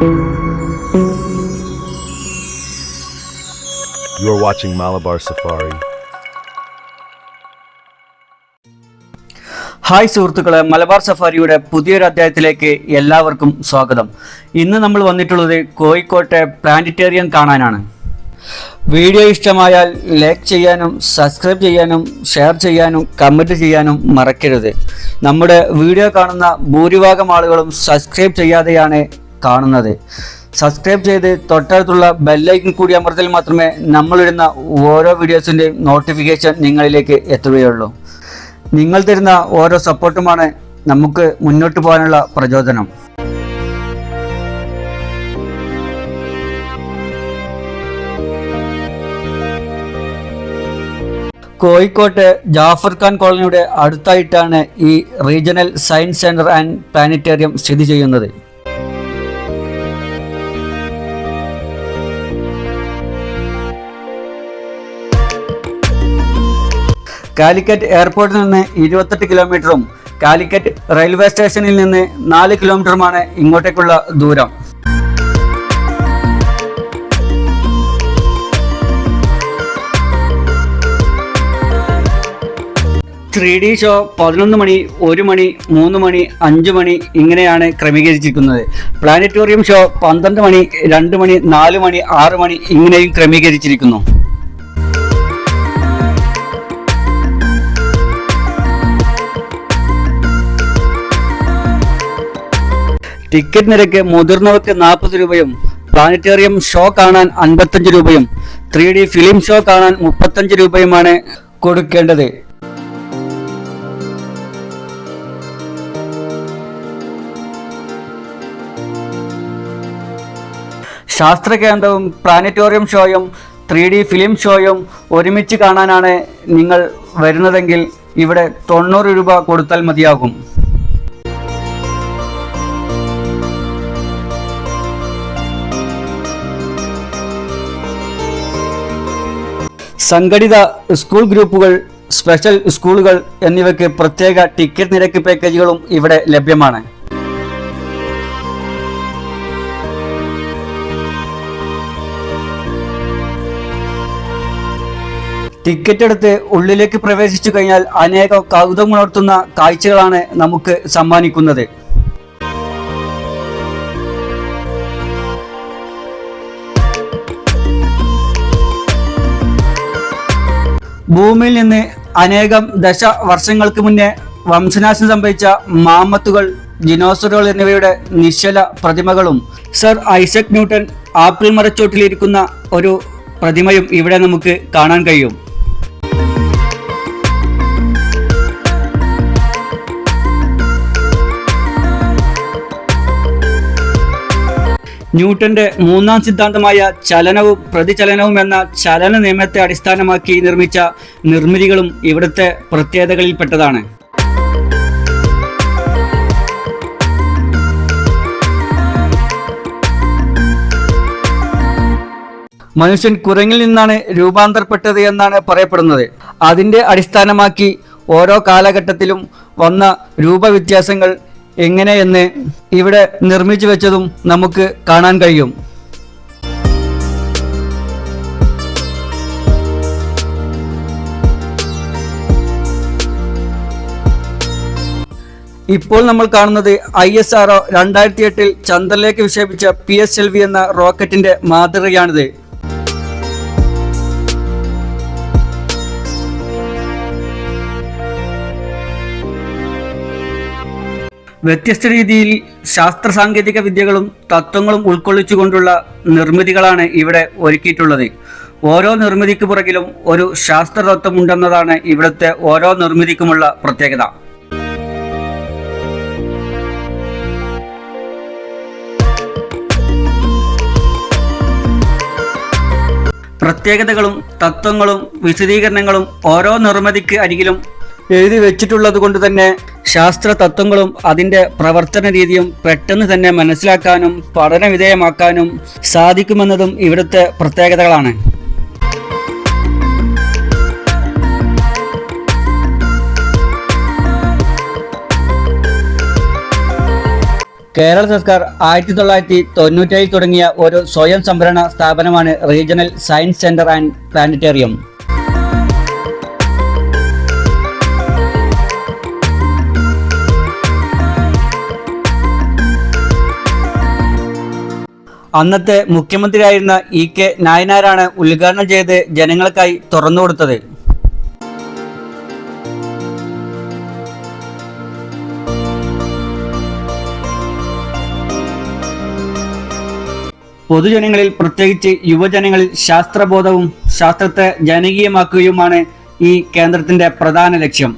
You are watching Malabar Safari. Hi സുഹൃത്തുക്കളെ. മലബാർ സഫാരിയുടെ പുതിയൊരു അധ്യായത്തിലേക്ക് എല്ലാവർക്കും സ്വാഗതം. ഇന്ന് നമ്മൾ വന്നിട്ടുള്ളത് കോഴിക്കോട്ടെ പ്ലാനറ്റേറിയം കാണാനാണ്. വീഡിയോ ഇഷ്ടമായാൽ ലൈക്ക് ചെയ്യാനും സബ്സ്ക്രൈബ് ചെയ്യാനും ഷെയർ ചെയ്യാനും കമന്റ് ചെയ്യാനും മറക്കരുത്. നമ്മുടെ വീഡിയോ കാണുന്ന ഭൂരിഭാഗം ആളുകളും സബ്സ്ക്രൈബ് ചെയ്യാതെയാണ് കാണുന്നത്. സബ്സ്ക്രൈബ് ചെയ്ത് തൊട്ടടുത്തുള്ള ബെല്ലൈക്കൺ കൂടി അമർത്തിയാൽ മാത്രമേ നമ്മളിടുന്ന ഓരോ വീഡിയോസിന്റെയും നോട്ടിഫിക്കേഷൻ നിങ്ങളിലേക്ക് എത്തുകയുള്ളൂ. നിങ്ങൾ തരുന്ന ഓരോ സപ്പോർട്ടുമാണ് നമുക്ക് മുന്നോട്ട് പോകാനുള്ള പ്രചോദനം. കോഴിക്കോട്ട് ജാഫർ ഖാൻ കോളനിയുടെ അടുത്തായിട്ടാണ് ഈ regional science centre and planetarium സ്ഥിതി ചെയ്യുന്നത്. കാലിക്കറ്റ് എയർപോർട്ടിൽ നിന്ന് ഇരുപത്തെട്ട് കിലോമീറ്ററും കാലിക്കറ്റ് റെയിൽവേ സ്റ്റേഷനിൽ നിന്ന് നാല് കിലോമീറ്ററുമാണ് ഇങ്ങോട്ടേക്കുള്ള ദൂരം. ത്രീ ഡി ഷോ പതിനൊന്ന് മണി ഒരു മണി മൂന്ന് മണി അഞ്ച് മണി ഇങ്ങനെയാണ് ക്രമീകരിച്ചിരിക്കുന്നത്. പ്ലാനറ്റോറിയം ഷോ പന്ത്രണ്ട് മണി രണ്ട് മണി നാല് മണി ആറ് മണി ഇങ്ങനെയും ക്രമീകരിച്ചിരിക്കുന്നു. ടിക്കറ്റ് നിരക്ക് മുതിർന്നവർക്ക് നാൽപ്പത് രൂപയും പ്ലാനറ്റേറിയം ഷോ കാണാൻ അൻപത്തഞ്ച് രൂപയും ത്രീ ഡി ഫിലിം ഷോ കാണാൻ മുപ്പത്തഞ്ച് രൂപയുമാണ് കൊടുക്കേണ്ടത്. ശാസ്ത്ര കേന്ദ്രവും പ്ലാനറ്റോറിയം ഷോയും ത്രീ ഡി ഫിലിം ഷോയും ഒരുമിച്ച് കാണാനാണ് നിങ്ങൾ വരുന്നതെങ്കിൽ ഇവിടെ തൊണ്ണൂറ് രൂപ കൊടുത്താൽ മതിയാകും. സംഘടിത സ്കൂൾ ഗ്രൂപ്പുകൾ സ്പെഷ്യൽ സ്കൂളുകൾ എന്നിവയ്ക്ക് പ്രത്യേക ടിക്കറ്റ് നിരക്ക് പാക്കേജുകളും ഇവിടെ ലഭ്യമാണ്. ടിക്കറ്റ് എടുത്ത് ഉള്ളിലേക്ക് പ്രവേശിച്ചു കഴിഞ്ഞാൽ അനേകം കൗതുകമുണർത്തുന്ന കാഴ്ചകളാണ് നമുക്ക് സമ്മാനിക്കുന്നത്. ഭൂമിയിൽ നിന്ന് അനേകം ദശ വർഷങ്ങൾക്ക് മുന്നേ വംശനാശം സംഭവിച്ച മാമത്തുകൾ ജിനോസറുകൾ എന്നിവയുടെ നിശ്ചല പ്രതിമകളും സർ ഐസക് ന്യൂട്ടൺ ആപ്പിൾ മരച്ചോട്ടിലിരിക്കുന്ന ഒരു പ്രതിമയും ഇവിടെ നമുക്ക് കാണാൻ കഴിയും. ന്യൂട്ടന്റെ മൂന്നാം സിദ്ധാന്തമായ ചലനവും പ്രതിചലനവും എന്ന ചലന നിയമത്തെ അടിസ്ഥാനമാക്കി നിർമ്മിച്ച നിർമ്മിതികളും ഇവിടുത്തെ പ്രത്യേകതകളിൽപ്പെട്ടതാണ്. മനുഷ്യൻ കുരങ്ങിൽ നിന്നാണ് രൂപാന്തരപ്പെട്ടത് എന്നാണ് പറയപ്പെടുന്നത്. അതിന്റെ അടിസ്ഥാനമാക്കി ഓരോ കാലഘട്ടത്തിലും വന്ന രൂപവ്യത്യാസങ്ങൾ എങ്ങനെയെന്ന് ഇവിടെ നിർമ്മിച്ചു വെച്ചതും നമുക്ക് കാണാൻ കഴിയും. ഇപ്പോൾ നമ്മൾ കാണുന്നത് ഐ എസ് ആർ രണ്ടായിരത്തി എട്ടിൽ ചന്ദ്രനിലേക്ക് വിക്ഷേപിച്ച പി എസ് എൽ വി എന്ന റോക്കറ്റിന്റെ മാതൃകയാണിത്. വ്യത്യസ്ത രീതിയിൽ ശാസ്ത്ര സാങ്കേതിക വിദ്യകളും തത്വങ്ങളും ഉൾക്കൊള്ളിച്ചുകൊണ്ടുള്ള നിർമ്മിതികളാണ് ഇവിടെ ഒരുക്കിയിട്ടുള്ളത്. ഓരോ നിർമ്മിതിക്ക് പുറകിലും ഒരു ശാസ്ത്ര തത്വമുണ്ടെന്നതാണ് ഇവിടുത്തെ ഓരോ നിർമ്മിതിക്കുമുള്ള പ്രത്യേകത. പ്രത്യേകതകളും തത്വങ്ങളും വിശദീകരണങ്ങളും ഓരോ നിർമ്മിതിക്ക് അരികിലും എഴുതി വെച്ചിട്ടുള്ളത് കൊണ്ട് തന്നെ ശാസ്ത്ര തത്വങ്ങളും അതിന്റെ പ്രവർത്തന രീതിയും പെട്ടെന്ന് തന്നെ മനസ്സിലാക്കാനും പഠനവിധേയമാക്കാനും സാധിക്കുമെന്നതും ഇവിടുത്തെ പ്രത്യേകതകളാണ്. കേരള സർക്കാർ ആയിരത്തി തൊള്ളായിരത്തി തൊണ്ണൂറ്റേഴിൽ തുടങ്ങിയ ഒരു സ്വയം സംഭരണ സ്ഥാപനമാണ് regional science centre and planetarium. അന്നത്തെ മുഖ്യമന്ത്രിയായിരുന്ന ഇ കെ നായനാരാണ് ഉദ്ഘാടനം ചെയ്ത് ജനങ്ങൾക്കായി തുറന്നുകൊടുത്തത് പൊതുജനങ്ങളിൽ പ്രത്യേകിച്ച് യുവജനങ്ങളിൽ ശാസ്ത്രബോധവും ശാസ്ത്രത്തെ ജനകീയമാക്കുകയുമാണ് ഈ കേന്ദ്രത്തിന്റെ പ്രധാന ലക്ഷ്യം.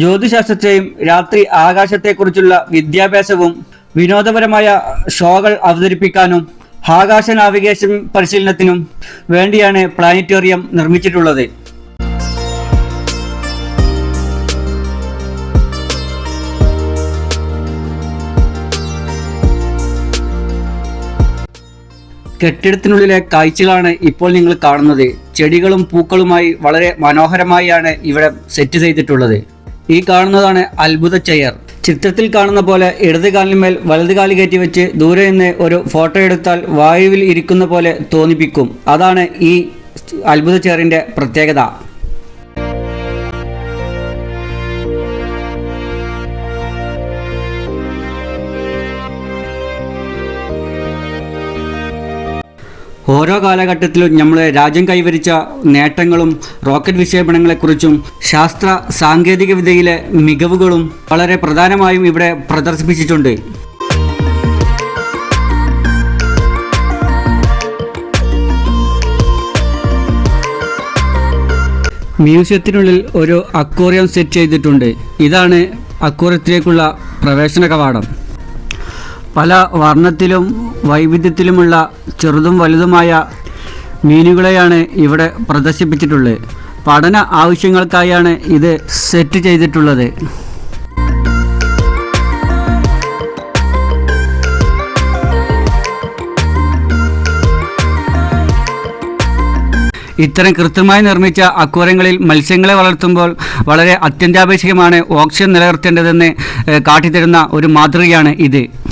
ജ്യോതിശാസ്ത്രത്തെയും രാത്രി ആകാശത്തെക്കുറിച്ചുള്ള വിദ്യാഭ്യാസവും വിനോദപരമായ ഷോകൾ അവതരിപ്പിക്കാനും ആകാശ നാവിഗേഷൻ പരിശീലനത്തിനും വേണ്ടിയാണ് പ്ലാനറ്റോറിയം നിർമ്മിച്ചിട്ടുള്ളത്. കെട്ടിടത്തിനുള്ളിലെ കാഴ്ചകളാണ് ഇപ്പോൾ നിങ്ങൾ കാണുന്നത്. ചെടികളും പൂക്കളുമായി വളരെ മനോഹരമായാണ് ഇവിടെ സെറ്റ് ചെയ്തിട്ടുള്ളത്. ഈ കാണുന്നതാണ് അത്ഭുത ചെയർ. ചിത്രത്തിൽ കാണുന്ന പോലെ ഇടത് കാലിന്മേൽ വലത് കാലി കയറ്റി വെച്ച് ദൂരെ നിന്ന് ഒരു ഫോട്ടോ എടുത്താൽ വായുവിൽ ഇരിക്കുന്ന പോലെ തോന്നിപ്പിക്കും. അതാണ് ഈ അത്ഭുത ചെയറിന്റെ പ്രത്യേകത. ഓരോ കാലഘട്ടത്തിലും നമ്മൾ രാജ്യം കൈവരിച്ച നേട്ടങ്ങളും റോക്കറ്റ് വിക്ഷേപണങ്ങളെക്കുറിച്ചും ശാസ്ത്ര സാങ്കേതിക വിദ്യയിലെ മികവുകളും വളരെ പ്രധാനമായും ഇവിടെ പ്രദർശിപ്പിച്ചിട്ടുണ്ട്. മ്യൂസിയത്തിനുള്ളിൽ ഒരു അക്വേറിയം സെറ്റ് ചെയ്തിട്ടുണ്ട്. ഇതാണ് അക്വേറിയത്തിലേക്കുള്ള പ്രവേശന കവാടം. പല വർണത്തിലും വൈവിധ്യത്തിലുമുള്ള ചെറുതും വലുതുമായ മീനുകളെയാണ് ഇവിടെ പ്രദർശിപ്പിച്ചിട്ടുള്ളത്. പഠന ആവശ്യങ്ങൾക്കായാണ് ഇത് സെറ്റ് ചെയ്തിട്ടുള്ളത്. ഇത്തരം കൃത്യമായി നിർമ്മിച്ച അക്വരങ്ങളിൽ മത്സ്യങ്ങളെ വളർത്തുമ്പോൾ വളരെ അത്യന്താപേക്ഷികമാണ് ഓക്സിജൻ നിലനിർത്തേണ്ടതെന്ന് കാട്ടിത്തരുന്ന ഒരു മാതൃകയാണ് ഇത്.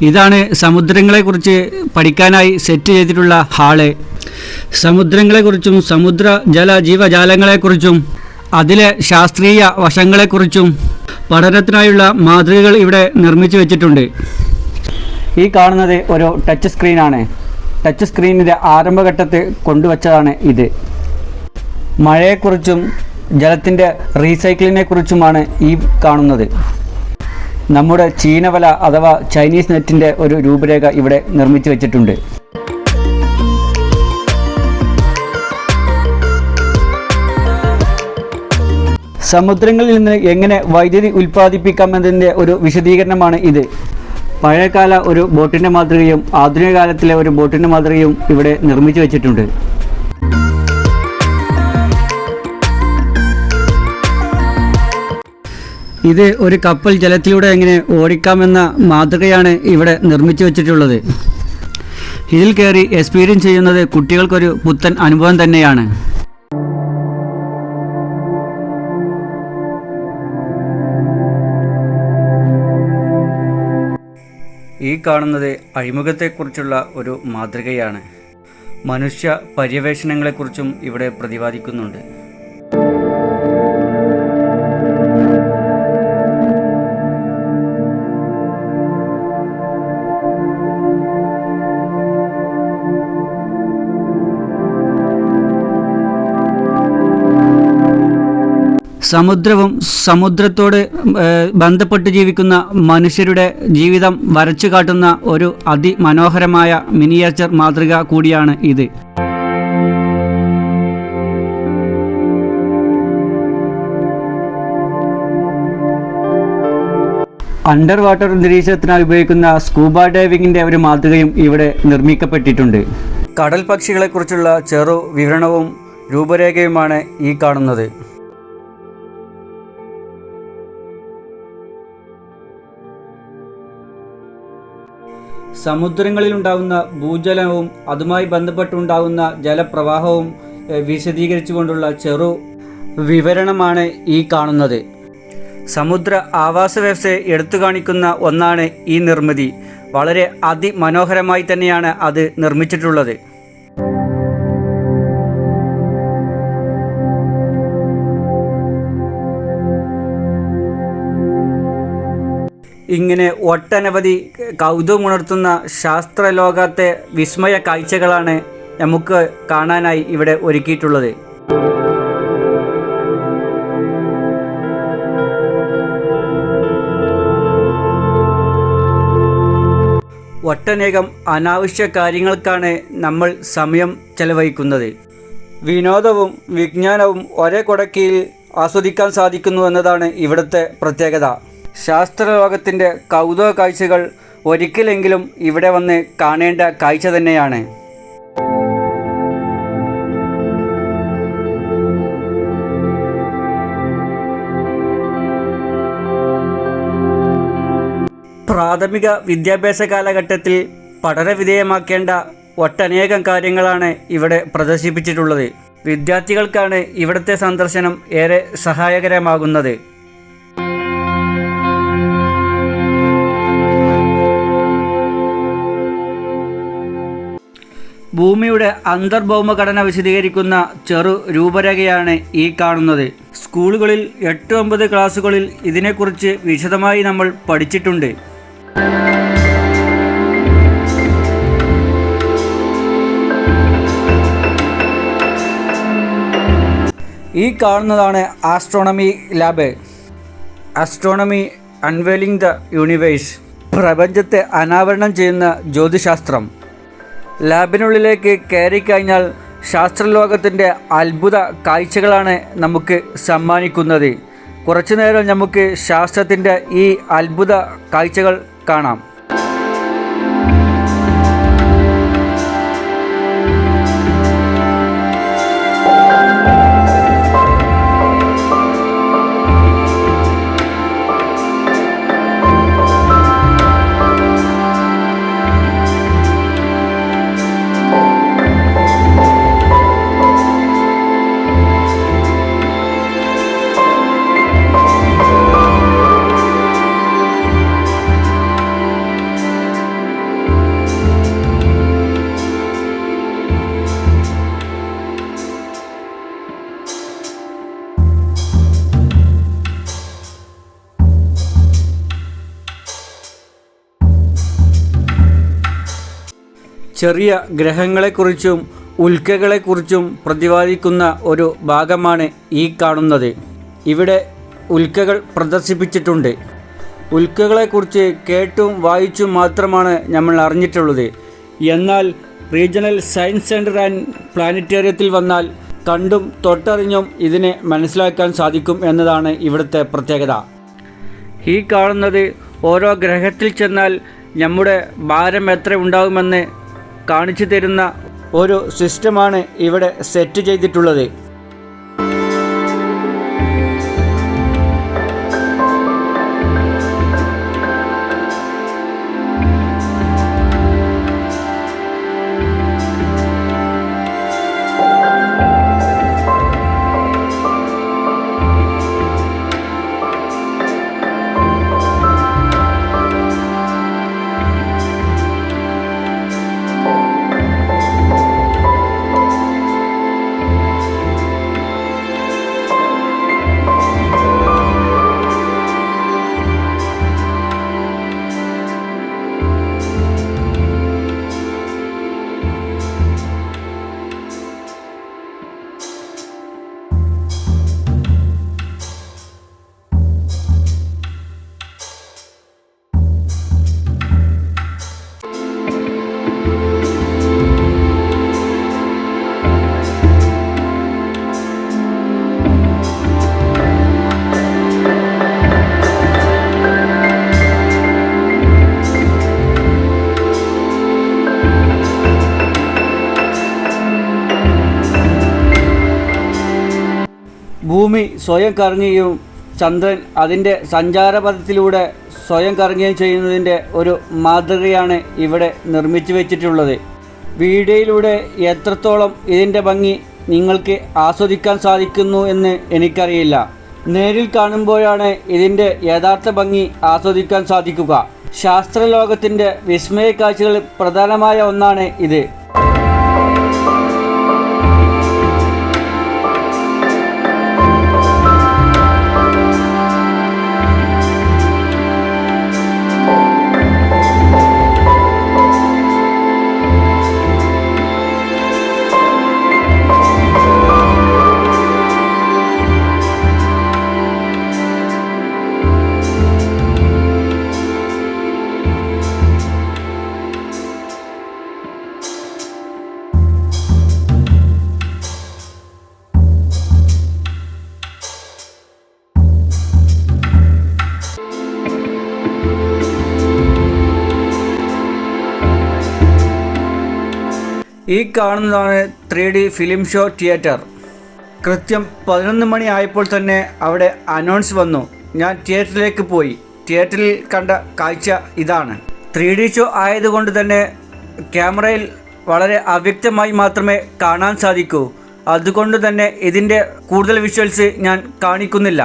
ഇതാണ് സമുദ്രങ്ങളെക്കുറിച്ച് പഠിക്കാനായി സെറ്റ് ചെയ്തിട്ടുള്ള ഹാൾ. സമുദ്രങ്ങളെക്കുറിച്ചും സമുദ്ര ജല ജീവജാലങ്ങളെക്കുറിച്ചും അതിലെ ശാസ്ത്രീയ വശങ്ങളെക്കുറിച്ചും പഠനത്തിനായുള്ള മാതൃകകൾ ഇവിടെ നിർമ്മിച്ചു വെച്ചിട്ടുണ്ട്. ഈ കാണുന്നത് ഒരു ടച്ച് സ്ക്രീനാണ്. ടച്ച് സ്ക്രീനിന്റെ ആരംഭഘട്ടത്തിൽ കൊണ്ടുവച്ചതാണ് ഇത്. മഴയെക്കുറിച്ചും ജലത്തിന്റെ റീസൈക്ലിങ്ങിനെ കുറിച്ചുമാണ് ഈ കാണുന്നത്. നമ്മുടെ ചീനവല അഥവാ ചൈനീസ് നെറ്റിന്റെ ഒരു രൂപരേഖ ഇവിടെ നിർമ്മിച്ചു വെച്ചിട്ടുണ്ട്. സമുദ്രങ്ങളിൽ നിന്ന് എങ്ങനെ വൈദ്യുതി ഉൽപ്പാദിപ്പിക്കാമെന്നതിന്റെ ഒരു വിശദീകരണമാണ് ഇത്. പഴയകാല ഒരു ബോട്ടിന്റെ മാതൃകയും ആധുനിക കാലത്തിലെ ഒരു ബോട്ടിന്റെ മാതൃകയും ഇവിടെ നിർമ്മിച്ചു വെച്ചിട്ടുണ്ട്. ഇത് ഒരു കപ്പൽ ജലത്തിലൂടെ എങ്ങനെ ഓടിക്കാമെന്ന മാതൃകയാണ് ഇവിടെ നിർമ്മിച്ചു വച്ചിട്ടുള്ളത്. ഇതിൽ കയറി എക്സ്പീരിയൻസ് ചെയ്യുന്നത് കുട്ടികൾക്കൊരു പുത്തൻ അനുഭവം തന്നെയാണ്. ഈ കാണുന്നത് അഴിമുഖത്തെക്കുറിച്ചുള്ള ഒരു മാതൃകയാണ്. മനുഷ്യ പര്യവേഷണങ്ങളെക്കുറിച്ചും ഇവിടെ പ്രതിപാദിക്കുന്നുണ്ട്. സമുദ്രവും സമുദ്രത്തോട് ബന്ധപ്പെട്ട് ജീവിക്കുന്ന മനുഷ്യരുടെ ജീവിതം വരച്ചു കാട്ടുന്ന ഒരു അതിമനോഹരമായ മിനിയേച്ചർ മാതൃക കൂടിയാണ് ഇത്. അണ്ടർ വാട്ടർ അന്തരീക്ഷത്തിനായി ഉപയോഗിക്കുന്ന സ്കൂബ ഡൈവിങ്ങിന്റെ ഒരു മാതൃകയും ഇവിടെ നിർമ്മിക്കപ്പെട്ടിട്ടുണ്ട്. കടൽ പക്ഷികളെക്കുറിച്ചുള്ള ചെറു വിവരണവും രൂപരേഖയുമാണ് ഈ കാണുന്നത്. സമുദ്രങ്ങളിലുണ്ടാകുന്ന ഭൂജലവും അതുമായി ബന്ധപ്പെട്ടുണ്ടാകുന്ന ജലപ്രവാഹവും വിശദീകരിച്ചുകൊണ്ടുള്ള ചെറു വിവരണമാണ് ഈ കാണുന്നത്. സമുദ്ര ആവാസ വ്യവസ്ഥയെ എടുത്തു കാണിക്കുന്ന ഒന്നാണ് ഈ നിർമ്മിതി. വളരെ അതിമനോഹരമായി തന്നെയാണ് അത് നിർമ്മിച്ചിട്ടുള്ളത്. ഇങ്ങനെ ഒട്ടനവധി കൗതുകമുണർത്തുന്ന ശാസ്ത്രലോകത്തെ വിസ്മയ കാഴ്ചകളാണ് നമുക്ക് കാണാനായി ഇവിടെ ഒരുക്കിയിട്ടുള്ളത്. ഒട്ടനേകം അനാവശ്യ കാര്യങ്ങൾക്കാണ് നമ്മൾ സമയം ചെലവഴിക്കുന്നത്. വിനോദവും വിജ്ഞാനവും ഒരേ കൊടക്കിയിൽ ആസ്വദിക്കാൻ സാധിക്കുന്നു എന്നതാണ് ഇവിടുത്തെ പ്രത്യേകത. ശാസ്ത്രലോകത്തിന്റെ കൗതുക കാഴ്ചകൾ ഒരിക്കലെങ്കിലും ഇവിടെ വന്ന് കാണേണ്ട കാഴ്ച തന്നെയാണ്. പ്രാഥമിക വിദ്യാഭ്യാസ കാലഘട്ടത്തിൽ പഠനവിധേയമാക്കേണ്ട ഒട്ടനേകം കാര്യങ്ങളാണ് ഇവിടെ പ്രദർശിപ്പിച്ചിട്ടുള്ളത്. വിദ്യാർത്ഥികൾക്കാണ് ഇവിടുത്തെ സന്ദർശനം ഏറെ സഹായകരമാകുന്നത്. ഭൂമിയുടെ അന്തർഭൗമഘടന വിശദീകരിക്കുന്ന ചെറു രൂപരേഖയാണ് ഈ കാണുന്നത്. സ്കൂളുകളിൽ എട്ട് ഒമ്പത് ക്ലാസ്സുകളിൽ ഇതിനെക്കുറിച്ച് വിശദമായി നമ്മൾ പഠിച്ചിട്ടുണ്ട്. ഈ കാണുന്നതാണ് astronomy lab. Astronomy unveiling the universe. പ്രപഞ്ചത്തെ അനാവരണം ചെയ്യുന്ന ജ്യോതിശാസ്ത്രം. ലാബിനുള്ളിലേക്ക് കയറിക്കഴിഞ്ഞാൽ ശാസ്ത്രലോകത്തിന്റെ അത്ഭുത കാഴ്ചകളാണ് നമുക്ക് സമ്മാനിക്കുന്നത്. കുറച്ചു നേരം നമുക്ക് ശാസ്ത്രത്തിന്റെ ഈ അത്ഭുത കാഴ്ചകൾ കാണാം. ചെറിയ ഗ്രഹങ്ങളെക്കുറിച്ചും ഉൽക്കകളെക്കുറിച്ചും പ്രതിപാദിക്കുന്ന ഒരു ഭാഗമാണ് ഈ കാണുന്നത്. ഇവിടെ ഉൽക്കകൾ പ്രദർശിപ്പിച്ചിട്ടുണ്ട്. ഉൽക്കകളെക്കുറിച്ച് കേട്ടും വായിച്ചും മാത്രമാണ് നമ്മൾ അറിഞ്ഞിട്ടുള്ളത്. എന്നാൽ റീജിയണൽ സയൻസ് സെന്റർ ആൻഡ് പ്ലാനറ്റേറിയത്തിൽ വന്നാൽ കണ്ടും തൊട്ടറിഞ്ഞും ഇതിനെ മനസ്സിലാക്കാൻ സാധിക്കും എന്നതാണ് ഇവിടുത്തെ പ്രത്യേകത. ഈ കാണുന്നത് ഓരോ ഗ്രഹത്തിൽ ചെന്നാൽ നമ്മുടെ ഭാരം എത്ര ഉണ്ടാകുമെന്ന് കാണിച്ചു തരുന്ന ഒരു സിസ്റ്റമാണ് ഇവിടെ സെറ്റ് ചെയ്തിട്ടുള്ളത്. സ്വയം കറങ്ങുകയും ചന്ദ്രൻ അതിന്റെ സഞ്ചാരപഥത്തിലൂടെ സ്വയം കറങ്ങുകയും ചെയ്യുന്നതിന്റെ ഒരു മാതൃകയാണ് ഇവിടെ നിർമ്മിച്ചു വെച്ചിട്ടുള്ളത്. വീഡിയോയിലൂടെ എത്രത്തോളം ഇതിന്റെ ഭംഗി നിങ്ങൾക്ക് ആസ്വദിക്കാൻ സാധിക്കുന്നു എന്ന് എനിക്കറിയില്ല. നേരിൽ കാണുമ്പോഴാണ് ഇതിന്റെ യഥാർത്ഥ ഭംഗി ആസ്വദിക്കാൻ സാധിക്കുക. ശാസ്ത്രലോകത്തിന്റെ വിസ്മയ കാഴ്ചകളിൽ പ്രധാനമായ ഒന്നാണ് ഇത്. ഈ കാണുന്നതാണ് three D film show theatre. കൃത്യം പതിനൊന്ന് മണി ആയപ്പോൾ തന്നെ അവിടെ അനൗൺസ് വന്നു. ഞാൻ തിയേറ്ററിലേക്ക് പോയി. തിയേറ്ററിൽ കണ്ട കാഴ്ച ഇതാണ്. ത്രീ ഡി ഷോ ആയതുകൊണ്ട് തന്നെ ക്യാമറയിൽ വളരെ അവ്യക്തമായി മാത്രമേ കാണാൻ സാധിക്കൂ. അതുകൊണ്ട് തന്നെ ഇതിന്റെ കൂടുതൽ വിഷ്വൽസ് ഞാൻ കാണിക്കുന്നില്ല.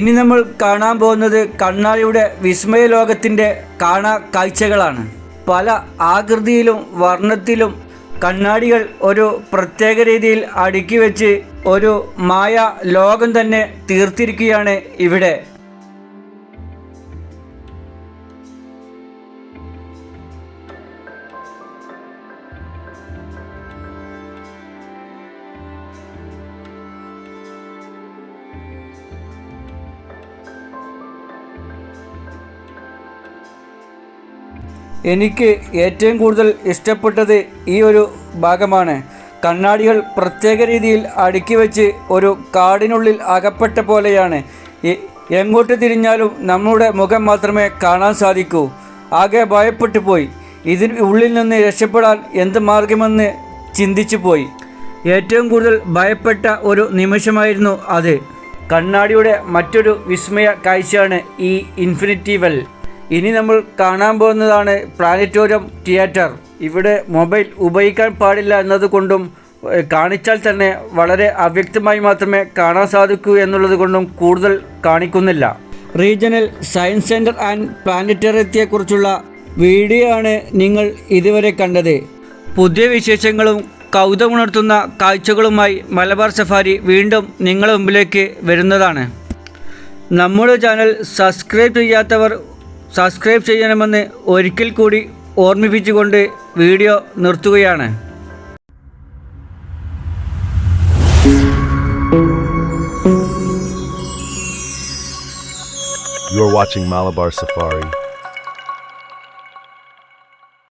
ഇനി നമ്മൾ കാണാൻ പോകുന്നത് കണ്ണാടിയുടെ വിസ്മയ ലോകത്തിന്റെ കാണാ കാഴ്ചകളാണ്. പല ആകൃതിയിലും വർണത്തിലും കണ്ണാടികൾ ഒരു പ്രത്യേക രീതിയിൽ അടുക്കി വെച്ച് ഒരു മായ ലോകം തന്നെ തീർത്തിരിക്കുകയാണ് ഇവിടെ. എനിക്ക് ഏറ്റവും കൂടുതൽ ഇഷ്ടപ്പെട്ടത് ഈ ഒരു ഭാഗമാണ്. കണ്ണാടികൾ പ്രത്യേക രീതിയിൽ അടുക്കി വെച്ച് ഒരു കാടിനുള്ളിൽ അകപ്പെട്ട പോലെയാണ്. എങ്ങോട്ട് തിരിഞ്ഞാലും നമ്മുടെ മുഖം മാത്രമേ കാണാൻ സാധിക്കൂ. ആകെ ഭയപ്പെട്ടു പോയി. ഇതിന് ഉള്ളിൽ നിന്ന് രക്ഷപ്പെടാൻ എന്ത് മാർഗമെന്ന് ചിന്തിച്ചു പോയി. ഏറ്റവും കൂടുതൽ ഭയപ്പെട്ട ഒരു നിമിഷമായിരുന്നു അത്. കണ്ണാടിയുടെ മറ്റൊരു വിസ്മയ കാഴ്ചയാണ് ഈ ഇൻഫിനിറ്റി വെൽ. ഇനി നമ്മൾ കാണാൻ പോകുന്നതാണ് പ്ലാനറ്റോറിയം തിയേറ്റർ. ഇവിടെ മൊബൈൽ ഉപയോഗിക്കാൻ പാടില്ല എന്നതുകൊണ്ടും കാണിച്ചാൽ തന്നെ വളരെ അവ്യക്തമായി മാത്രമേ കാണാൻ സാധിക്കൂ എന്നുള്ളത് കൊണ്ടും കൂടുതൽ കാണിക്കുന്നില്ല. റീജിയണൽ സയൻസ് സെന്റർ ആൻഡ് പ്ലാനറ്റോറിയത്തെക്കുറിച്ചുള്ള വീഡിയോ ആണ് നിങ്ങൾ ഇതുവരെ കണ്ടത്. പുതിയ വിശേഷങ്ങളും കൗതുകമുണർത്തുന്ന കാഴ്ചകളുമായി മലബാർ സഫാരി വീണ്ടും നിങ്ങളുടെ മുമ്പിലേക്ക് വരുന്നതാണ്. നമ്മുടെ ചാനൽ സബ്സ്ക്രൈബ് ചെയ്യാത്തവർ സബ്സ്ക്രൈബ് ചെയ്യണമെന്ന് ഒരിക്കൽ കൂടി ഓർമ്മിപ്പിച്ചുകൊണ്ട് വീഡിയോ നിർത്തുകയാണ് You are watching Malabar Safari.